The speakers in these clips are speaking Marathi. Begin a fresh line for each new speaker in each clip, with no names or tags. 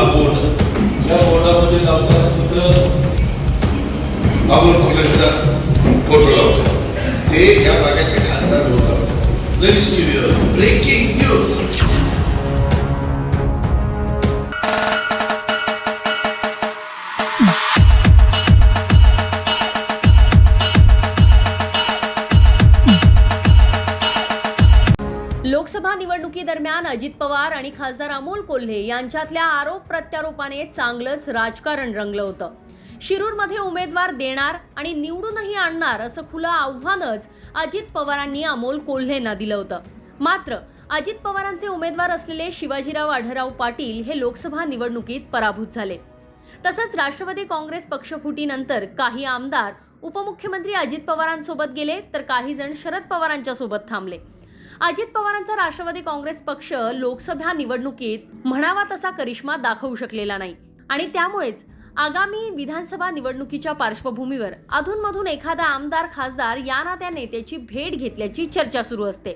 हा बोर्ड. या बोर्डामध्ये लावताना तिथं अमोल कोल्हेचा फोटो लावतो. ते या भागाचे खासदार म्हणून लावतो ब्रेकिंग न्यूज
लोकसभा निवडणुकीदरम्यान अजित पवार आणि खासदार अमोल कोल्हे यांच्यातल्या आरोप प्रत्यारोपाने चांगलंच राजकारण रंगलं होतं. शिरूरमध्ये उमेदवार देणार आणि निवडूनही आणणार असं खुलं आव्हानच अजित पवारांनी अमोल कोल्हेंना दिलं होतं. मात्र अजित पवारांचे उमेदवार असलेले शिवाजीराव आढराव पाटील हे लोकसभा निवडणुकीत पराभूत झाले. तसंच राष्ट्रवादी काँग्रेस पक्षफुटीनंतर काही आमदार उपमुख्यमंत्री अजित पवारांसोबत गेले तर काही जण शरद पवारांच्या सोबत थांबले. अजित पवारांचा राष्ट्रवादी काँग्रेस पक्ष लोकसभा निवडणुकीत म्हणावा तसा करिश्मा दाखवू शकलेला नाही. आणि त्यामुळेच आगामी विधानसभा निवडणुकीच्या पार्श्वभूमीवर अधूनमधून एखादा आमदार खासदार या ना त्या नेत्याची भेट घेतल्याची चर्चा सुरू असते.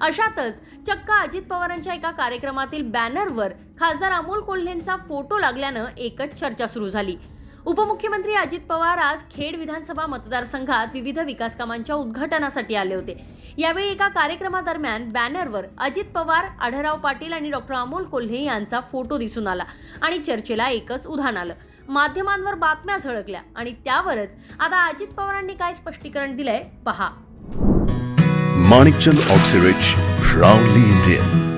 अशातच चक्क अजित पवारांच्या एका कार्यक्रमातील बॅनरवर खासदार अमोल कोल्हेंचा फोटो लागल्यानं एकच चर्चा सुरू झाली. उपमुख्यमंत्री अजित पवार आज खेड विधानसभा मतदारसंघात विविध विकास कामांच्या उद्घाटनासाठी आले होते. यावेळी एका कार्यक्रमादरम्यान बॅनरवर अजित पवार आढराव पाटील आणि डॉक्टर अमोल कोल्हे यांचा फोटो दिसून आला आणि चर्चेला एकच उधाण आलं. माध्यमांवर बातम्या झळकल्या आणि त्यावरच आता अजित पवारांनी काय स्पष्टीकरण दिलंय पहा.
माणिकचंद ऑक्सिरिच proudly
इंडियन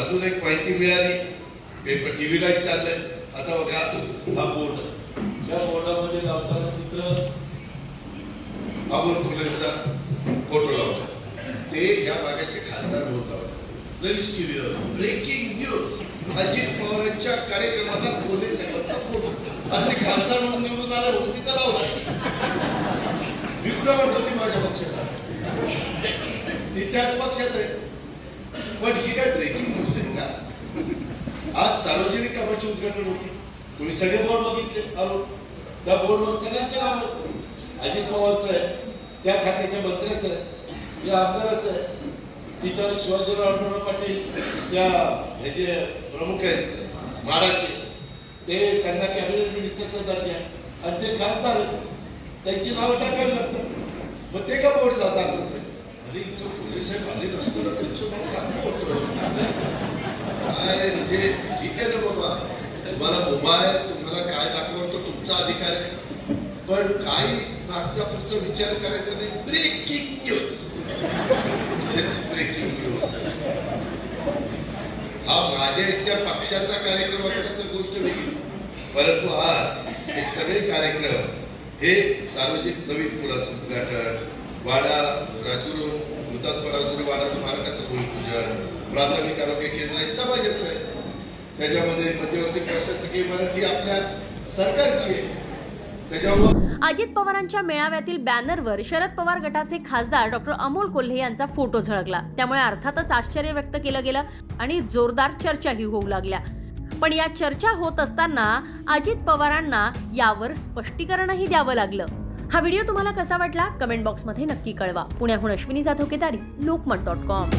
अजून एक माहिती मिळाली. पेपर टीव्हीला चाललंय. आता बघा हा बोर्ड या बोर्डामध्ये लावताना तिथं कोल्हेचा फोटो लावतो ते या भागाचे खासदार लावतो नेक्स्ट टीव्हीवर ब्रेकिंग न्यूज अजित पवारांच्या कार्यक्रमाला साहेबांचा फोटो आणि ते खासदार म्हणून निवडून आला म्हणून तिथं लावला. मी कुठं म्हणतो ती माझ्या पक्षात आहे. ती त्याच पक्षात आहे. पण ही काय ब्रेकिंग न्यूज आहे का आज सार्वजनिक उद्घाटन होती. तुम्ही सगळे बोर्ड बघितले अरुण त्या बोर्डवर सगळ्यांच्या नाव अजित पवारचं आहे त्या खात्याच्या मंत्र्याचं आहे या आमदाराचं आहे तिथं शिवाजीराव पाटील त्या ह्याचे प्रमुख आहेत महाराजचे ते त्यांना कॅबिनेट मिनिस्टरचा दर्जा आहे. आणि ते खासदार आहेत. त्यांची नावं टाकावी लागतात. मग ते का बोर्ड जातात? अरे तो पोलीस साहेब आले नसतो ना त्यांचं नाव टाकलं होतं. म्हणजे ठीक आहे तुम्हाला मोबाईल तुम्हाला काय दाखवा तो तुमचा अधिकार आहे. पण काही मागचा पुढचा विचार करायचा नाही. ब्रेकिंग न्यूज ब्रेकिंग न्यूज हा माझ्या इथल्या पक्षाचा कार्यक्रम असला तर गोष्ट वेगळी. परंतु आज हे सगळे कार्यक्रम हे सार्वजनिक नवीन पुलाचं उद्घाटन वाडा राजगुरू हुतात्मा राजगुरू वाडा स्मारकाचं भूमिपूजन प्राथमिक आरोग्य केंद्र हे समाजाचं आहे. त्याच्यामध्ये मध्यवर्ती प्रशासकीय इमारत ही आपल्या सरकारची आहे.
अजित पवारांच्या मेळाव्यातील बॅनरवर शरद पवार गटाचे खासदार डॉक्टर अमोल कोल्हे यांचा फोटो झळकला. त्यामुळे अर्थातच आश्चर्य व्यक्त केलं गेलं आणि जोरदार चर्चाही होऊ लागल्या. पण या चर्चा होत असताना अजित पवारांना यावर स्पष्टीकरणही द्यावं लागलं. हा व्हिडिओ तुम्हाला कसा वाटला? कमेंट बॉक्समध्ये नक्की कळवा. पुण्याहून अश्विनी जाधव केदारी लोकमत डॉट कॉम.